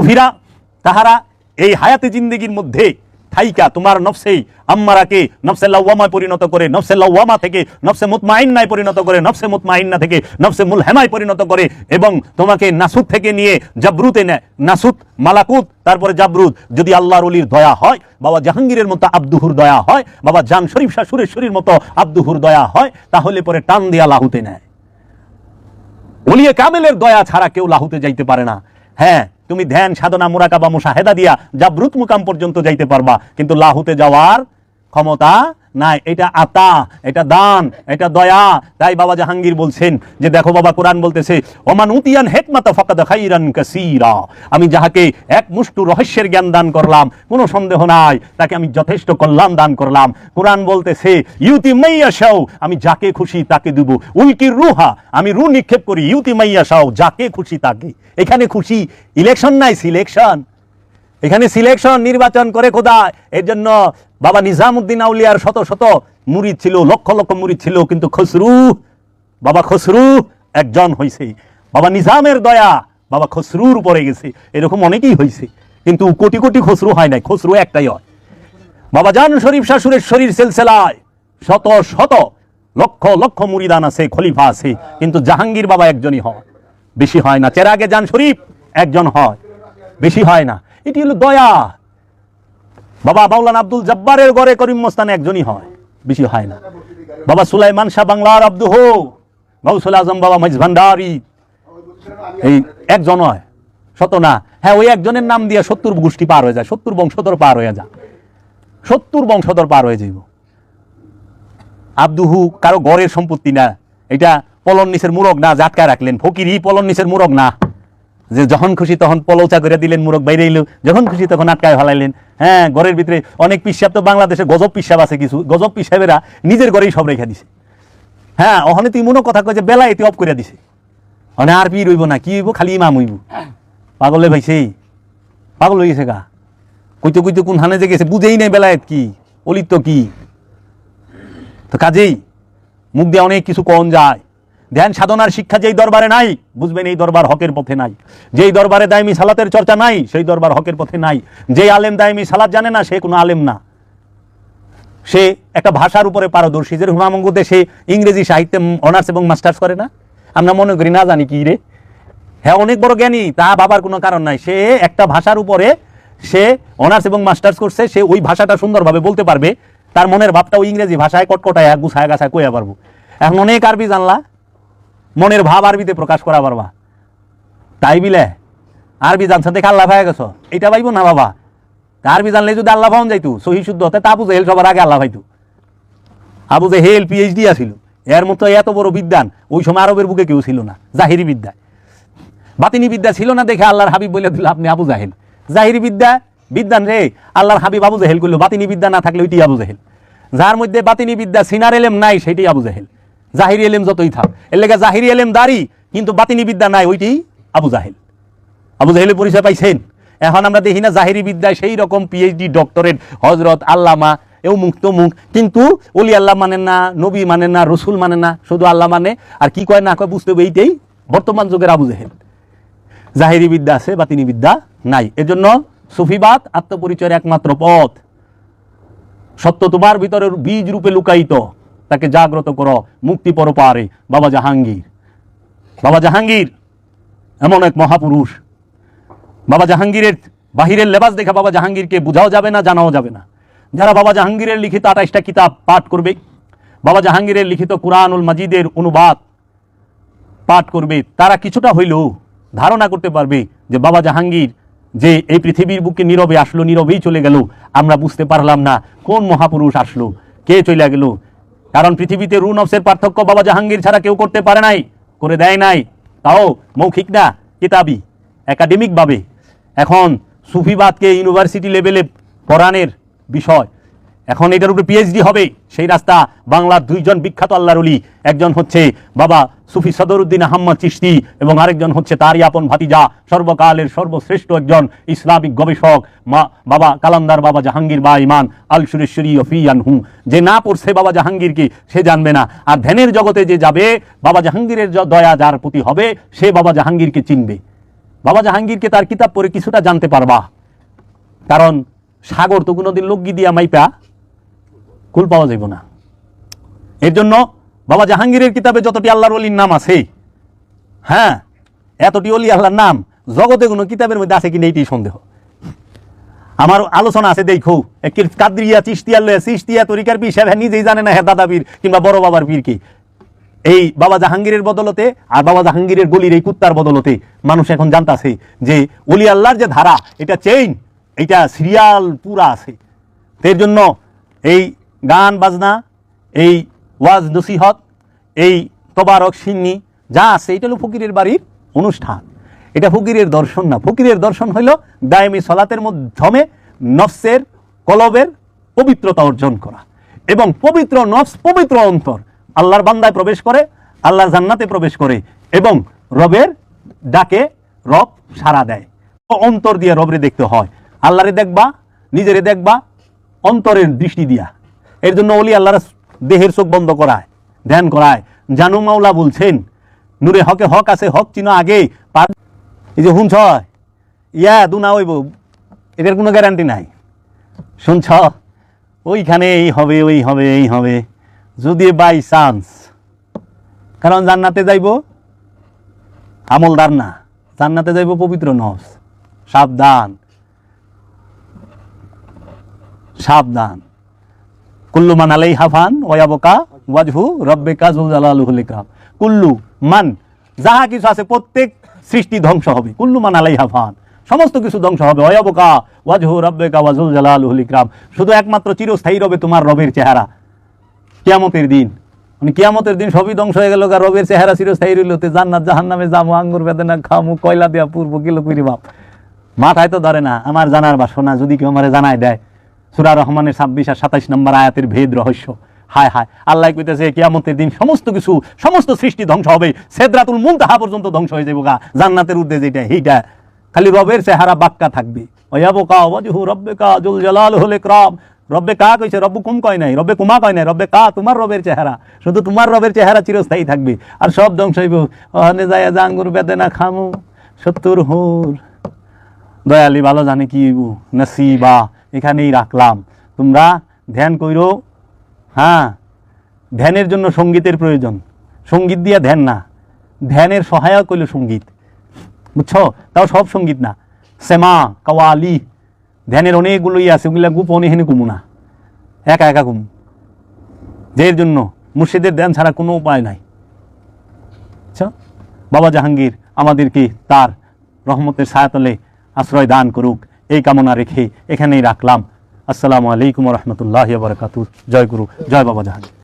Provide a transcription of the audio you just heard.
সুফিরা, তাহারা এই হায়াতে জিন্দেগির মধ্যে থাইকা তোমার নফসেই আম্মারাকে নফসে লাউয়ামায় পরিণত করে, নফসে লাউয়ামা থেকে নফসে মুতমাইন্নায় পরিণত করে, নফসে মুতমাইন্না থেকে নফসে মুলহেমায় পরিণত করে এবং তোমাকে নাসুদ থেকে নিয়ে জাবরুতে নেয় নাসুদ, মালাকুত, তারপরে জাবরুত যদি আল্লাহর অলির দয়া হয়, বাবা জাহাঙ্গীরের মতো আব্দুহুর দয়া হয়, বাবা জান শরীফ শাহ সুরেশ্বরীর মতো আব্দুহুর দয়া হয়, তাহলে পরে টান দিয়া লাহুতে নেয়। ওলিয়ে কামেলের দয়া ছাড়া কেউ লাহুতে যাইতে পারে না। হ্যাঁ তুমি ধ্যান, সাধনা, মুরাকাবা মুসাহেদা দিয়া জাবরুত মুকাম পর্যন্ত যাইতে পারবা। কিন্তু লাহুতে যাওয়ার ক্ষমতা নাই, এটা আতা, এটা দান, এটা দয়া। তাই বাবা জাহাঙ্গীর বলছেন যে দেখো বাবা কোরআন বলতেছে, ওমান উতিয়ান হেকমাতা ফাকাদ খাইরান কাসীরা। আমি যাহাকে এক মুষ্টু রহস্যের জ্ঞান দান করলাম, কোনো সন্দেহ নাই, তাকে আমি যথেষ্ট কল্যাণ দান করলাম। কোরআন বলতেছে ইউতি মাইয়া শাও, আমি যাকে খুশি তাকে দিব। উল্কি রুহা, আমি রু নিক্ষেপ করি। ইউতি মাইয়া শাও, যাকে খুশি তাকে। এখানে খুশি ইলেকশন নাই সিলেকশন এখানে সিলেকশন নির্বাচন করে খোদা এর জন্য বাবা নিজামুদ্দিন আউলিয়ার শত শত মুরিদ ছিল, লক্ষ লক্ষ মুরিদ ছিল, কিন্তু খসরু, বাবা খসরু একজন হয়েছে বাবা নিজামের দয়া বাবা খসরুর পরে গেছে। এরকম অনেকেই হয়েছে কিন্তু কোটি কোটি খসরু হয় নাই, খসরু একটাই হয়। বাবা জান শরীফ শাশুরের শরীর সিলসিলায়, শত শত লক্ষ লক্ষ মুরিদান আছে, খলিফা আছে, কিন্তু জাহাঙ্গীর বাবা একজনই হয়। বেশি হয় না। চেরাগে জান শরীফ একজন হয়। বেশি হয় না। এটি হলো দয়া। বাবা মাওলানা আব্দুল জব্বারের গড়ে করিম মোস্তানে একজনই হয়। বেশি হয় না। বাবা সুলাইমান শাহ বাংলার আব্দু হো। গৌসুল আজম বাবা মহিজ ভান্ডারি। এই একজন হয়। শত না। হ্যাঁ ওই একজনের নাম দিয়ে সত্তর গোষ্ঠী পার হয়ে যায়। সত্তর বংশধর পার হয়ে যায়। সত্তর বংশধর পার হয়ে যাইব। আব্দুহু কারও গড়ের সম্পত্তি না। এটা পলন নিচের মুরগ না জাটকা রাখলেন। ফকিরই পলন নিচের মুরগ না। যে যখন খুশি তখন পলৌচা করে দিলেন, মুরগ বাইরে এলো যখন খুশি তখন আটকায় ফেলাইলেন। হ্যাঁ ঘরের ভিতরে অনেক পিসাব তো বাংলাদেশে গজব পিসাব আছে কিছু। গজব পিসাবেরা নিজের ঘরেই সব রেখে দিছে। হ্যাঁ ওখানে তুই মনে কথা কয় যে বেলা এতে অফ করে দিছে। মানে আর পি রইব না, কি হইব? খালি ইমাম হইব। পাগলে ভাইছে। পাগল হয়ে গেছে গা। কইতে কইতে কোন হানে যে গেছে, বুঝেই নাই বেলায়েত কি, অলিত কি। তো কাজেই মুখ দিয়ে অনেক কিছু কন যায়। ধ্যান সাধনার শিক্ষা যেই দরবারে নাই, বুঝবেন এই দরবার হকের পথে নাই। যেই দরবারে দায়মি সালাতের চর্চা নাই, সেই দরবার হকের পথে নাই। যেই আলেম দায়মি সালাত জানে না, সে কোনো আলেম না। সে একটা ভাষার উপরে পারদর্শী। যে হুমামঙ্গুতে সে ইংরেজি সাহিত্যে অনার্স এবং মাস্টার্স করে না? আমরা মনে করি, না জানি কি রে? হ্যাঁ অনেক বড় জ্ঞানী, তা বাবার কোনো কারণ নাই। সে একটা ভাষার উপরে সে অনার্স এবং মাস্টার্স করছে, সে ওই ভাষাটা সুন্দরভাবে বলতে পারবে। তার মনের ভাবটা ওই ইংরেজি ভাষায় কটকটায় গুছায় গাছায় কইয়া পারব। এখন অনেক আরবি জানলা মনের ভাব আরবিতে প্রকাশ করা পারবা। তাই বিলে, আরবি জানছে দেখে আল্লাহ ভাই গেছ। এটা পাইব না বাবা? আরবি জানলে যদি আল্লাহ পাওয়া যাইতো, সহি শুদ্ধ হতে, তা আবু জেহেল সবার আগে আল্লাহ পাইতো আবু জেহেল পিএইচডি আছিল। এর মতো এত বড় বিদ্যান ওই সময় আরবের বুকে কেউ ছিল না, জাহিরি বিদ্যা। বাতিনি বিদ্যা ছিল না দেখে আল্লাহর হাবিব বলে দিল, আপনি আবু জাহেল। জাহিরি বিদ্যা, বিদ্যান রে, আল্লাহর হাবিব আবু জাহেল করল বাতিনি বিদ্যা না থাকলে ওইটি আবু জাহেল। যার মধ্যে বাতিনি বিদ্যা সিনার এলেম নাই সেটাই আবু জাহেল। জাহিরি এলেম যতই থাক, এর লেগে জাহিরি এলেম দাঁড়ি, কিন্তু বাতিনি বিদ্যা নাই, ওইটি আবু জাহেল। আবু জাহেলের পরিচয় পাইছেন? এখন আমরা দেখি না জাহিরি বিদ্যায় সেই রকম পিএইচডি ডক্টরেট হজরত আল্লামা, এও মুখ তো মুখ, কিন্তু অলি আল্লাহ মানে না, নবী মানে না, রসুল মানে না, শুধু আল্লাহ মানে আর কি কয় না কয় বুঝতে হবে এইটাই বর্তমান যুগের আবু জাহেল। জাহিরি বিদ্যা আছে, বাতিনি বিদ্যা নাই। এজন্য সুফিবাদ আত্মপরিচয়ের একমাত্র পথ। সত্য তোমার ভিতরে বীজ রূপে লুকায়িত। তাকে জাগ্রত করো, মুক্তি পরপারে বাবা জাহাঙ্গীর। বাবা জাহাঙ্গীর, এমন এক মহাপুরুষ। বাবা জাহাঙ্গীরের বাহিরের লেবাস দেখে বাবা জাহাঙ্গীরকে বোঝাও যাবে না, জানাও যাবে না। যারা বাবা জাহাঙ্গীরের লিখিত আঠাইশটা কিতাব পাঠ করবে, বাবা জাহাঙ্গীরের লিখিত কুরআনুল মাজিদের অনুবাদ পাঠ করবে, তারা কিছুটা হইলেও ধারণা করতে পারবে যে বাবা জাহাঙ্গীর যে এই পৃথিবীর বুকে নীরবে আসলো, নীরবেই চলে গেল, আমরা বুঝতে পারলাম না কোন মহাপুরুষ আসলো, কে চলে গেল কারণ পৃথিবীতে রুন নফসের পার্থক্য বাবা জাহাঙ্গীর ছাড়া কেউ করতে পারে নাই, করে দেয় নাই। তাও মৌখিক না, কিতাবি, একাডেমিকভাবে। এখন সুফিবাদকে ইউনিভার্সিটি লেভেলে পড়ানের বিষয়। এখন এটার উপরে পিএইচডি হবে সেই রাস্তা বাংলার দুইজন বিখ্যাত আল্লাহর অলি একজন হচ্ছে বাবা সুফি সদরুদ্দিন আহম্মদ চিশতি এবং আরেকজন হচ্ছে তারই আপন ভাতিজা, সর্বকালের সর্বশ্রেষ্ঠ একজন ইসলামিক গবেষক, মা বাবা কালান্দার বাবা জাহাঙ্গীর বা ইমান আল সুরেশ্বরী অফিয়ান হু যে না পড়ছে বাবা জাহাঙ্গীরকে, সে জানবে না। আর ধ্যানের জগতে যে যাবে, বাবা জাহাঙ্গীরের দয়া যার প্রতি হবে, সে বাবা জাহাঙ্গীরকে চিনবে। বাবা জাহাঙ্গীরকে তার কিতাব পড়ে কিছুটা জানতে পারবা। কারণ সাগর তো কোনোদিন লগ্গি দিয়া মাইপা কুল পাওয়া যাইব না। এর জন্য বাবা জাহাঙ্গীরের কিতাবে যতটি আল্লাহর অলির নাম আছে হ্যাঁ এতটি অলি আল্লাহর নাম, জগতে কোনো কিতাবের মধ্যে আছে কিনা এইটি সন্দেহ। আমার আলোচনা আছে, দেখো কাদরিয়া চিস্তিয়া লয়ে চিস্তিয়া তরিকার পীর হ্যাঁ নিজেই জানে না হ্যাঁ দাদা পীর কিংবা বড় বাবার পীর কি। এই বাবা জাহাঙ্গীরের বদলতে আর বাবা জাহাঙ্গীরের গলির এই কুত্তার বদলতে মানুষ এখন জানতাছে যে অলি আল্লাহর যে ধারা, এটা চেইন এটা সিরিয়াল পুরা আছে। এর জন্য এই গান, বাজনা, এই ওয়াজ নসিহত, এই তবারক সিন্নি, যা আছে, এটা হলো ফকিরের বাড়ির অনুষ্ঠান। এটা ফকিরের দর্শন না। ফকিরের দর্শন হইল দায়মি সলাতের মাধ্যমে নফসের, কলবের পবিত্রতা অর্জন করা। এবং পবিত্র নফস, পবিত্র অন্তর আল্লাহর বান্দায় প্রবেশ করে, আল্লাহর জান্নাতে প্রবেশ করে এবং রবের ডাকে রব সাড়া দেয়। অন্তর দিয়ে রবরে দেখতে হয়। আল্লাহরে দেখবা, নিজেরে দেখবা, অন্তরের দৃষ্টি দিয়া। এর জন্য অলি আল্লাহর দেহের চোখ বন্ধ করায়, ধ্যান করায়। জানু মাওলা বলছেন, নূরে হকে হক আছে, হক চিনো আগে এই যে শুনছ? ইয়া দু না হইব এটার কোনো গ্যারান্টি নাই। শুনছ? ওইখানে এই হবে, ওই হবে, এই হবে। যদি বাই চান্স কারণ জান্নাতে যাইব আমলদার না। জান্নাতে যাইব পবিত্র নস সাবধান। সাবধান। কুল্লু মান আলাই হাফান ওয়াবকা ওয়াজহু রব্বেকা জুল জালালুহুল ইকরাম। কুল্লু মান, যাহা কিছু আছে প্রত্যেক সৃষ্টি ধ্বংস হবে। কুল্লু মান আলাই হাফান সমস্ত কিছু ধ্বংস হবে। ওয়াবকা ওয়াজহু রব্বেকা ওয়াজুল জালালুহুল ইকরাম। শুধু একমাত্র চিরস্থায়ী রবে তোমার রবের চেহারা। কিয়ামতের দিন মানে কিয়ামতের দিন সবই ধ্বংস হয়ে গেল আর রবের চেহারা চিরস্থায়ী রইল। তে জান্নাত, জাহান্নামে যাব আঙ্গুর বেদনা খামু, কয়লা দেয়া পূর্ব, কিলো করি বাপ। মাথায় তো ধরে না, আমার জানার বাসনা যদি কেউ আমারে জানায় দেয়। সুরা রহমানের ছাব্বিশ আর সাতাইশ নম্বর আয়াতের ভেদ রহস্য। হায় হায়, আল্লাহ কইতেছে, কিয়ামতের দিন সমস্ত কিছু, সমস্ত সৃষ্টি ধ্বংস হবে। সেদরাতুল মুনতাহা পর্যন্ত ধ্বংস হয়ে যাব গা জান্নাতের উদ্দে যেটা এইটা খালি রবের চেহারা বাক্কা থাকবে। ওয়াবকা ওয়াজহু রব্বিকা জুল জালালুহুল ইকরাম। রব্বে কা কইছে রব্বু কুম কয় নাই, রব্বে কুমা কয় নাই, রব্বে কা তোমার রবের চেহারা। শুধু তোমার রবের চেহারা চিরস্থায়ী থাকবে। আর সব ধ্বংস হইব। ওখানে যায় জাঙ্গুর বেদনা খামু। সত্তর হুর। দয়ালি ভালো জানে কি নসিবা। এখানেই রাখলাম। তোমরা ধ্যান কইরো হ্যাঁ ধ্যানের জন্য সঙ্গীতের প্রয়োজন। সংগীত দিয়া ধ্যান না। ধ্যানের সহায়ক হইল সংগীত। বুঝছ? তাও সব সংগীত না। সেমা কাওয়ালি, ধ্যানের অনেকগুলোই আছে, ওগুলা গোপনে হেনে কুমু না। একা একা কুমু যের জন্য মুর্শিদের ধ্যান ছাড়া কোনো উপায় নাই। বাবা জাহাঙ্গীর আমাদেরকে তার রহমতের ছায়াতলে আশ্রয় দান করুক। এই কামনা রেখে এখানেই রাখলাম। আসসালামু আলাইকুম রহমতুল্লাহ বরকাতু জয় গুরু জয় বাবা জাহাঙ্গীর